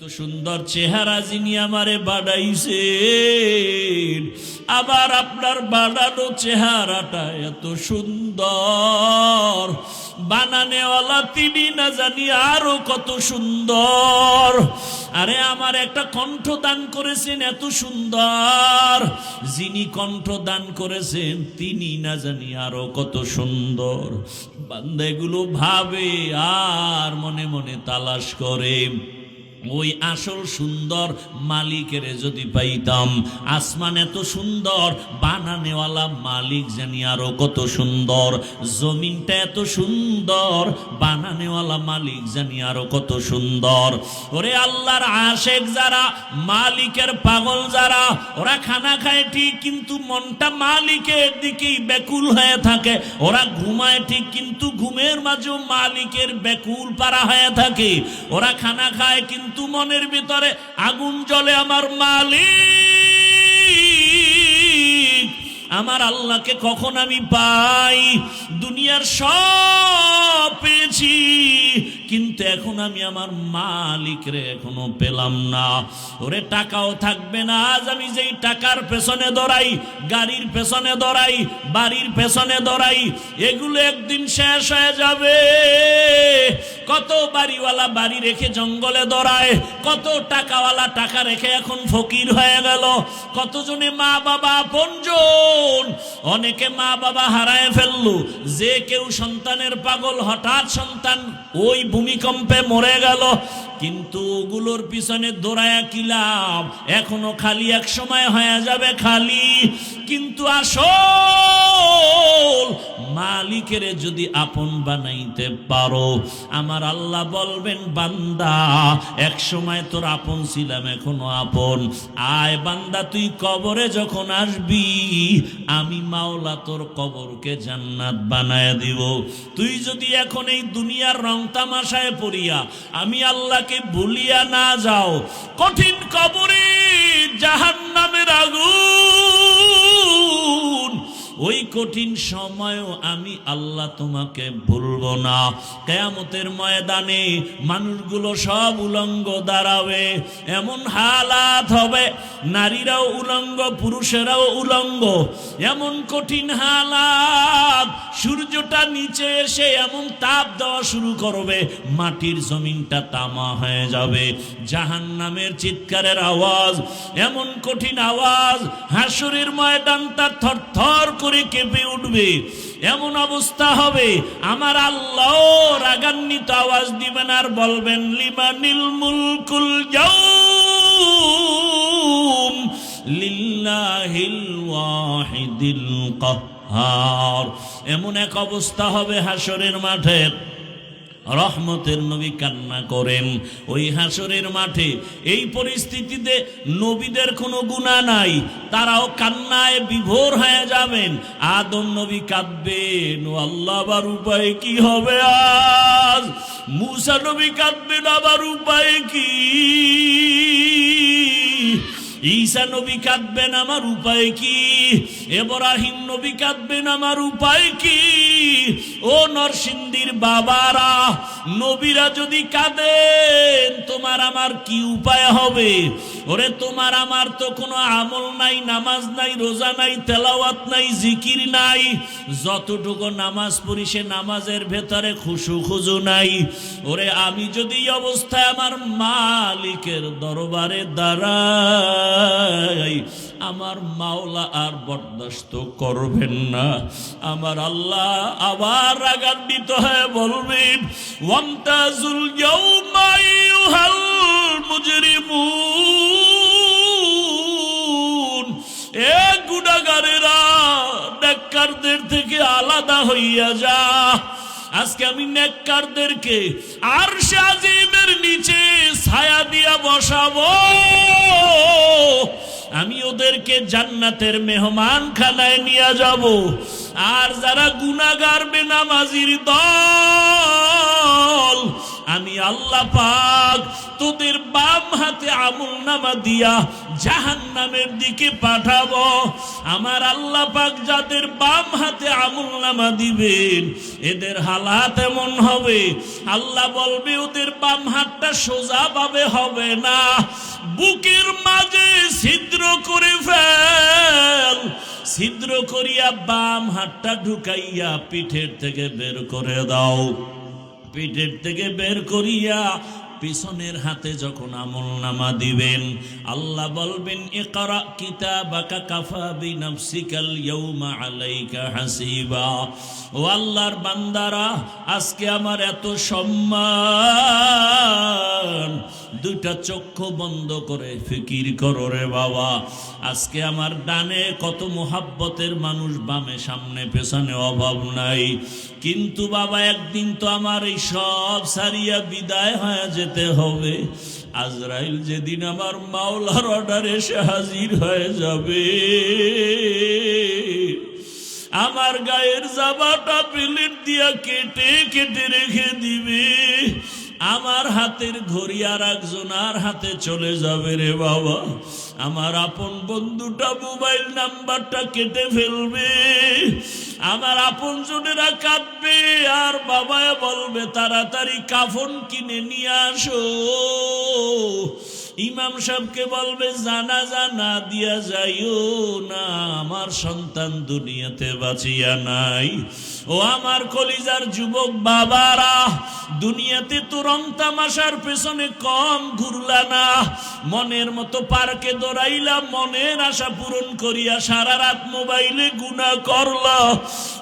এত সুন্দর চেহারা যিনি আমারে বাড়াইছে আবার আপনার বানানো চেহারাটা এত সুন্দর। বানানেওয়ালা তিনি না জানি আরও কত সুন্দর। আরে আমার একটা কণ্ঠ দান করেছেন এত সুন্দর। যিনি কণ্ঠ দান করেছেন তিনি না জানি আরও কত সুন্দর। বান্দাগুলো ভাবে আর মনে মনে তালাশ করে। ওই আসল সুন্দর মালিকের যদি পাইতাম। আসমান এত সুন্দর, বানানেওয়ালা মালিক জানি আরও কত সুন্দর। জমিনটা এত সুন্দর, বানানেওয়ালা মালিক জানি আরও কত সুন্দর। ওরে আল্লাহর আশেক যারা, মালিকের পাগল যারা, ওরা খানা খায় ঠিক, কিন্তু মনটা মালিকের দিকেই ব্যাকুল হয়ে থাকে। ওরা ঘুমায় ঠিক, কিন্তু ঘুমের মাঝেও মালিকের ব্যাকুল পারা হয়ে থাকে। ওরা খানা খায়, কিন্তু মনের ভিতরে আগুন জলে আমার মালিক। আমার আল্লাহকে কখন আমি পাই? দুনিয়ার সব পেয়েছি, কিন্তু এখন আমি আমার মালিকরে এখনও পেলাম না। ওরে, টাকাও থাকবে না। আজ আমি যেই টাকার পেছনে দৌড়াই, গাড়ির পেছনে দৌড়াই, বাড়ির পেছনে দৌড়াই, এগুলো একদিন শেষ হয়ে যাবে। কত বাড়িওয়ালা বাড়ি রেখে জঙ্গলে দৌড়ায়, কত টাকাওয়ালা টাকা রেখে এখন ফকির হয়ে গেল, কতজনে মা বাবা আপনজন অনেকে মা বাবা হারায় ফেলল। যে কেউ সন্তানের পাগল, হঠাৎ সন্তান ওই ভূমিকম্পে মরে গেল। কিন্তু ওগুলোর পিছনে দৌড়ায়া কিলাম এখনও খালি এক সময় হয়ে যাবে খালি। কিন্তু আসল মালিকের যদি আপন বানাইতে পারো, আমার আল্লাহ বলবেন, বান্দা, এক সময় তোর আপন ছিলাম, এখনও আপন। আয় বান্দা, তুই কবরে যখন আসবি, আমি মাওলা তোর কবরকে জান্নাত বানায় দিব। তুই যদি এখন এই দুনিয়ার রং তামাশায় পড়িয়া, আমি আল্লাহকে ভুলিয়া না যাও, কঠিন কবরে জাহান নামের আগুন ওই কঠিন সময়ও আমি আল্লাহ তোমাকে ভুলবো না। কেয়ামতের ময়দানে মানুষগুলো সব উলঙ্গ দাঁড়াবে, এমন হালাত হবে, নারীরাও উলঙ্গ, পুরুষেরাও উলঙ্গ, এমন কঠিন হালাত, সূর্যটা নিচে এসে এমন তাপ দেওয়া শুরু করবে, মাটির জমিনটা তামা হয়ে যাবে। জাহান নামের চিৎকারের আওয়াজ, এমন কঠিন আওয়াজ, হাসুরের ময়দানটা থর থর করে কেঁপে উঠবে। এমন অবস্থা হবে। আমার আল্লাহ রাগান্বিত আওয়াজ দিবেন আর বলবেন লিমানিল মুলকুল যাউম লিল্লাহিল এমন এক অবস্থা হবে হাসরের মাঠের। রহমতের নবী কান্না করেন। ওই হাসরের মাঠে এই পরিস্থিতিতে নবীদের কোনো গুণা নাই। তারাও কান্নায় বিভোর হয়ে যাবেন। আদম নবী কাঁদবেন ও আল্লাহ আবার উপায় কি হবে আজ? মুসা নবী কাঁদবেন, আবার উপায় কি? ঈসা নবী কাঁদবেন, আমার উপায় কি? এব্রাহিম নবী কাঁদবেন, আমার উপায় কি? ও নরসিংদীর বাবারা, নবীরা যদি কাঁদেন, তোমার আমার কি উপায় হবে? ওরে, তোমার আমার তো কোনো আমল নাই, নামাজ নাই, রোজা নাই, তেলাওয়াত নাই, জিকির নাই। যতটুকু নামাজ পড়ি, সে নামাজের ভেতরে খুশু খুজু নাই। ওরে, আমি যদি অবস্থায় আমার মালিকের দরবারে দাঁড়াই আমার মাওলা আর বরদাস্ত করবেন না। আমার আল্লাহ আবার রাগান্বিত হয়ে বলবেন, ওয়ামতাজুল ইয়াউমা আইয়ুহাল মুজরিমুন। এ গুনাহগারেরা থেকে আলাদা হইয়া যা। আজকে আমি নেককারদেরকে আর আজিমের নিচে ছায়া দিয়া বসাবো। আমি ওদেরকে জান্নাতের মেহমান খানায় নিয়ে যাব। আর যারা গুনাগার বেনামাজির দল আমি আল্লাহ পাক তোদের বাম হাতে আমল নামা দিয়া জাহান নামের দিকে পাঠাবো। আমার আল্লাহ পাক যাদের বাম হাতে আমল নামা দিবেন, এদের হালাত এমন হবে। আল্লাহ বলবে, ওদের বাম হাতটা সোজা ভাবে হবে না। বুকের মাঝে ছিদ্র করে ফেল। ছিদ্র করিয়া বাম হাতটা ঢুকাইয়া পিঠের থেকে বের করে দাও। পিঠের থেকে বের করিয়া পিছনের হাতে যখন আমল নামা দিবেন, আল্লাহ বলবেন একরা কিতাবাকা কাফা বিনাফসিকাল ইয়াউমা আলাইকা হাসিবা। ও আল্লাহর বান্দারা, আজকে আমার এত সম্মান। দুইটা চক্ষু বন্ধ করে ফিকির করো রে বাবা। আজকে আমার ডানে কত মোহাব্বতের মানুষ বামে সামনে পেছনে অভাব নাই। কিন্তু বাবা, একদিন তো আমার এই সব সারিয়া বিদায় হয়ে যেতে হবে। আজরাইল যেদিন আমার মাওলার অর্ডার এসে হাজির হয়ে যাবে। আমার গায়ের জামাটা প্লেট দিয়া কেটে কেটে রেখে দিবে। আমার হাতের ঘড়ি আর একজনার হাতে চলে যাবে রে বাবা। আমার আপন বন্ধুটা মোবাইল নাম্বারটা কেটে ফেলবে। আমার আপন জনেরা কাঁদবে আর বাবা বলবে, তাড়াতাড়ি কাফন কিনে নিয়ে আসো। ইমাম সাহেবকে বলবে, জানা জানা, দিয়া যাইও না, আমার সন্তান দুনিয়াতে বাঁচিয়া নাই। ও আমার কলিজার যুবক বাবারা, দুনিয়াতে তো রং তামাশার পেছনে কম ঘুরলা না। মনের মতো পার্কে দৌড়াইলা মনের আশা পূরণ করিয়া সারা রাত মোবাইলে গুণা করলা।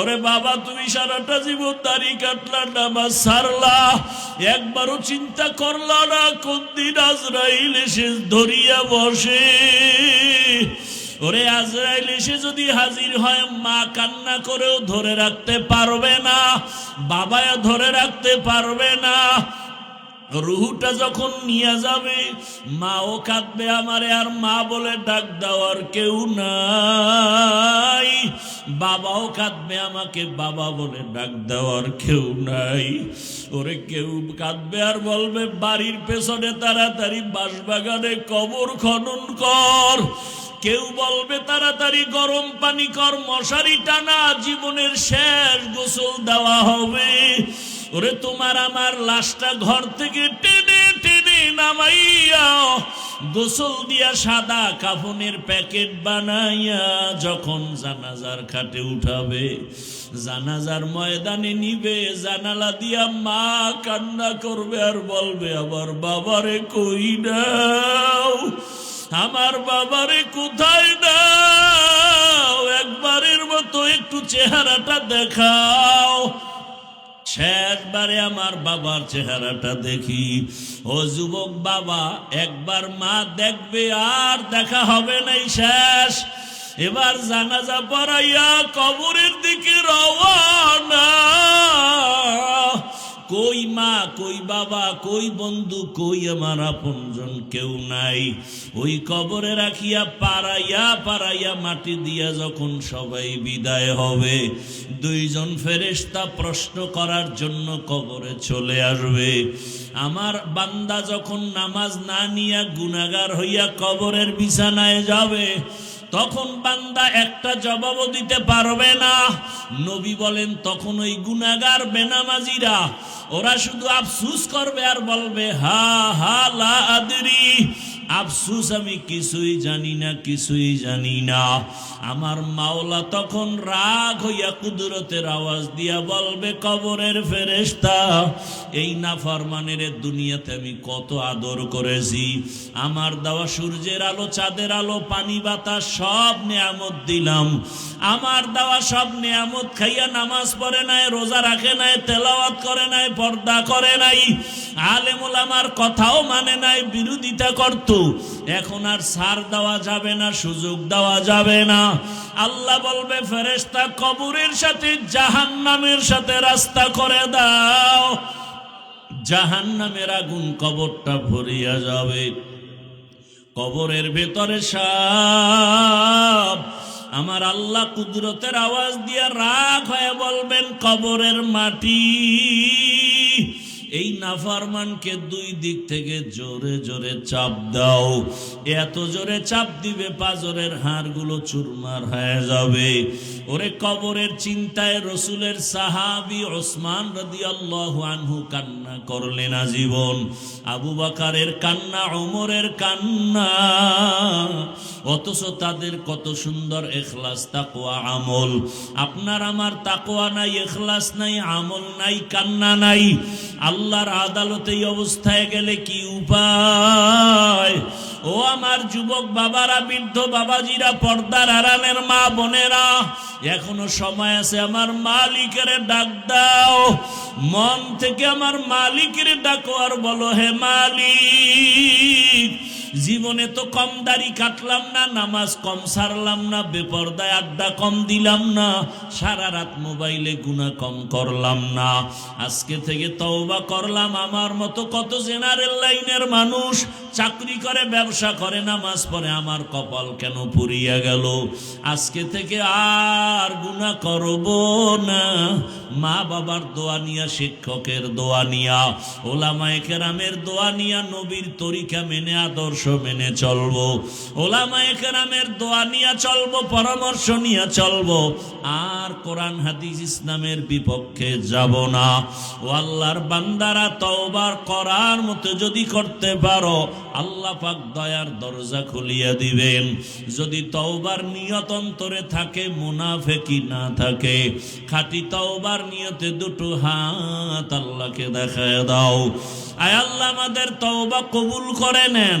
ওরে বাবা, তুমি সারাটা জীবন দাড়ি কাটলা, নামাজ সারলা। একবারও চিন্তা করলা না কোন দিন আজরাইল এসে ধরিয়া বসে। ওরে আজরাইল এসে যদি হাজির হয়, মা কান্না করেও ধরে রাখতে পারবে না, বাবায় ধরে রাখতে পারবে না। রুহুটা যখন নিয়ে যাবে, মাও কাঁদবে, আমারে আর মা বলে ডাক দেওয়ার কেউ নাই। বাবাও কাঁদবে, আমাকে বাবা বলে ডাক দেওয়ার কেউ নাই। ওরে কেউ কাঁদবে আর বলবে, বাড়ির পেছনে তাড়াতাড়ি বাঁশবাগানে কবর খনন কর। কেউ বলবে, তাড়াতাড়ি গরম পানি কর, মশারি টানা, জীবনের শেষ গোসল দেওয়া হবে। ওরে, তোমার আমার লাশটা ঘর থেকে টেনে টেনে নামাইয়া, গোসল দিয়া সাদা কাফনের প্যাকেট বানাইয়া, যখন জানাজার খাটে উঠাবে, জানাজার ময়দানে নিবে, জানালা দিয়া মা কান্না করবে আর বলবে আবার বাবারে কই নাও? আমার বাবারে কোথায় নাও একবারের মতো একটু চেহারাটা দেখাও। শেষবারে আমার বাবার চেহারাটা দেখি। ও যুবক বাবা, একবার মা দেখবে আর দেখা হবে নাই শেষ। এবার জানাজা পড়াইয়া কবরের দিকে রওয়ানা কই মা, কই বাবা, কই বন্ধু, কই আমার আপনজন কেউ নাই। ওই কবরে রাখিয়া পারাইয়া পারাইয়া মাটি দিয়া যখন সবাই বিদায় হবে, দুইজন ফেরেশতা প্রশ্ন করার জন্য কবরে চলে আসবে। আমার বান্দা যখন নামাজ না নিয়া গুনাগার হইয়া কবরের বিছানায় যাবে তখন বান্দা একটা জবাবও দিতে পারবে না। নবী বলেন, তখন ওই গুনাগার বেনামাজিরা, ওরা শুধু আফসুস করবে আর বলবে, হা হা, লা আদরি। আফসুস, আমি কিছুই জানি না, কিছুই জানি না। আমার মাওলা তখন রাগ হইয়া কুদরতের আওয়াজ দিয়া বলবে, কবরের ফেরেস্তা এই নাফরমানের দুনিয়াতে আমি কত আদর করেছি। আমার দেওয়া সূর্যের আলো, চাঁদের আলো, পানি, বাতাস, সব নেয়ামত দিলাম। আমার দেওয়া সব নেয়ামত খাইয়া নামাজ পড়ে নাই, রোজা রাখে নাই, তেলাওয়াত করে নাই, পর্দা করে নাই। আলেমুল আমার কথাও মানে নাই, বিরোধিতা করত। এখন আর সার দেওয়া যাবে না, সুযোগ দেওয়া যাবে না। আল্লাহ বলবে ফেরেস্তা কবরের সাথে জাহান নামের সাথে রাস্তা করে দাও। জাহান নামের আগুন কবরটা ভরিয়া যাবে। কবরের ভেতরে সাপ আমার আল্লাহ কুদরতের আওয়াজ দিয়ে রাগ হয়ে বলবেন, কবরের মাটি এই নাফারমানকে দুই দিক থেকে জোরে জোরে চাপ দাও। এত জোরে চাপ দিবে পাজরের হাড়গুলো চুরমার হয়ে যাবে। ওরে কবরের চিন্তায় রসুলের সাহাবি ওসমান রদি আল্লাহ আনহু কান্না করলেন আজীবন। আবু বাকারের কান্না, ওমরের কান্না। অথচ তাদের কত সুন্দর এখলাস তাকোয়া আমল। আপনার আমার তাকোয়া নাই, এখলাস নাই, আমল নাই, কান্না নাই। আল্লাহর আদালতে অবস্থায় গেলে কি উপায়? ও আমার যুবক বাবারা, বৃদ্ধ বাবাজিরা, পর্দার আরামের মা বোনেরা এখনও সময় আছে, আমার মালিকের ডাক দাও। মন থেকে আমার মালিকের ডাকো, আর বলো, হে মালিক জীবনে তো কম দাড়ি কাটলাম না, নামাজ কম সারলাম না, বেপরদায় আড্ডা কম দিলাম না, সারা রাত মোবাইলে গুণা কম করলাম না। আজকে থেকে তওবা করলাম, আমার মতো কত জেনারেল লাইনের মানুষ, চাকরি করে, ব্যবসা করে, নামাজ পড়ে, আমার কপাল কেন পুরিয়া গেল? আজকে থেকে আর গুণা করব না, মা বাবার দোয়া নিয়া, শিক্ষকের দোয়া নিয়া, ওলামায়ে কেরামের দোয়া নিয়া, নবীর তরিকা মেনে আদর্শ মেনে চলবো। ওলামায়ে কেরামের দোয়া নিয়া চলবো, পরামর্শ নিয়ে চলবো। আর কোরআন, হাদিস, ইসলামের বিপক্ষে যাব না। ও আল্লাহর বান্দারা তওবার করার মতো যদি করতে পারো, আল্লাহ পাক দয়ার দরজা খুলিয়া দিবেন। যদি তওবার নিয়ত অন্তরে থাকে, মুনাফেকি না থাকে, খাঁটি তওবার নিয়তে দুটো হাত আল্লাহকে দেখায় দাও। আয় আল্লাহ, আমাদের তওবা কবুল করে নেন।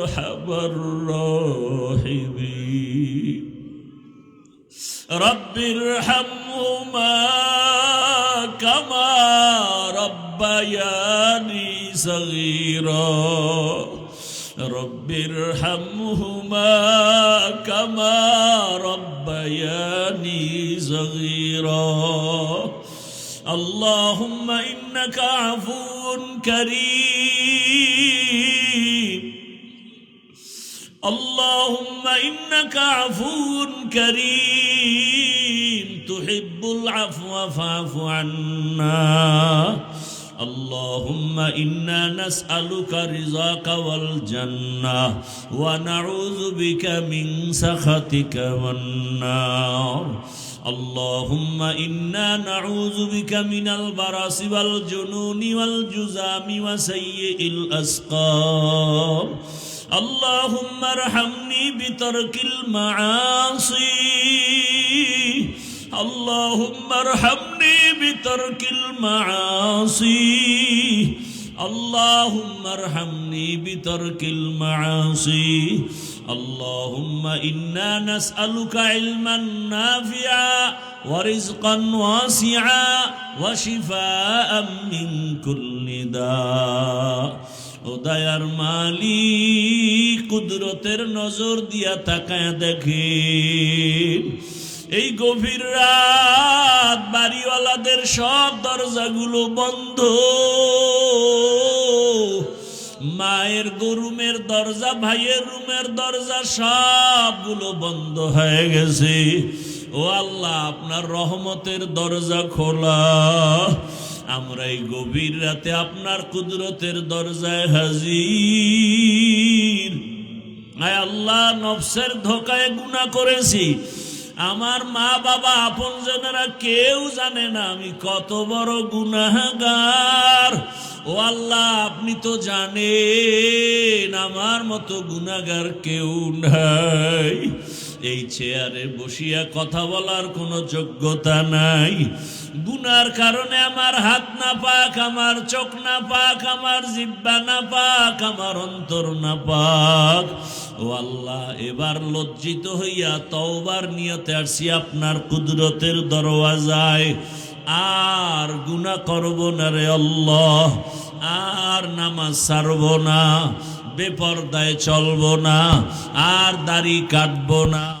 أرحم الراحمين. رب ارحمهما كما ربياني صغيرا. رب ارحمهما كما ربياني صغيرا. اللهم إنك عفو كريم. اللهم إنك عفو كريم تحب العفو فاعف عنا اللهم إنا نسألك رضاك والجنة ونعوذ بك من سخطك والنار اللهم إنا نعوذ بك من البرص والجنون والجزام وسيء الأسقام اللهم ارحمني بترك المعاصي. اللهم ارحمني بترك المعاصي. اللهم ارحمني بترك المعاصي. اللهم إنا نسألك علما نافعا ورزقا واسعا وشفاء من كل داء. ও দয়ার মালিক, কুদরতের নজর দিয়া তাকায় দেখে। এই গভীর রাত বাড়িওয়ালাদের সব দরজাগুলো বন্ধ। মায়ের গরুমের দরজা, ভাইয়ের রুমের দরজা সবগুলো বন্ধ হয়ে গেছে। ও আল্লাহ, আপনার রহমতের দরজা খোলা। আমরা এই গভীর রাতে আপনার কুদরতের দরজায় হাজির। আল্লাহ, নফসের ধোকায় গুণা করেছি। আমার মা বাবা, আপন জনেরা কেউ জানে না আমি কত বড় গুনাহগার। ও আল্লাহ, আপনি তো জানেন আমার মতো গুনাগার কেউ নাই। এই চেয়ারে বসিয়া কথা বলার কোনো যোগ্যতা নাই। গুনার কারণে আমার হাত না পাক, আমার চোখ না পাক, আমার জিব্বা না পাক, আমার অন্তর না পাক। ও আল্লাহ, এবার লজ্জিত হইয়া তওবার নিয়তে আসছি আপনার কুদরতের দরওয়াজায়। আর গুনাহ করব না রে আল্লাহ, আর নামাজ ছাড়ব না, বেপর্দায় চলব না, আর দাড়ি কাটব না।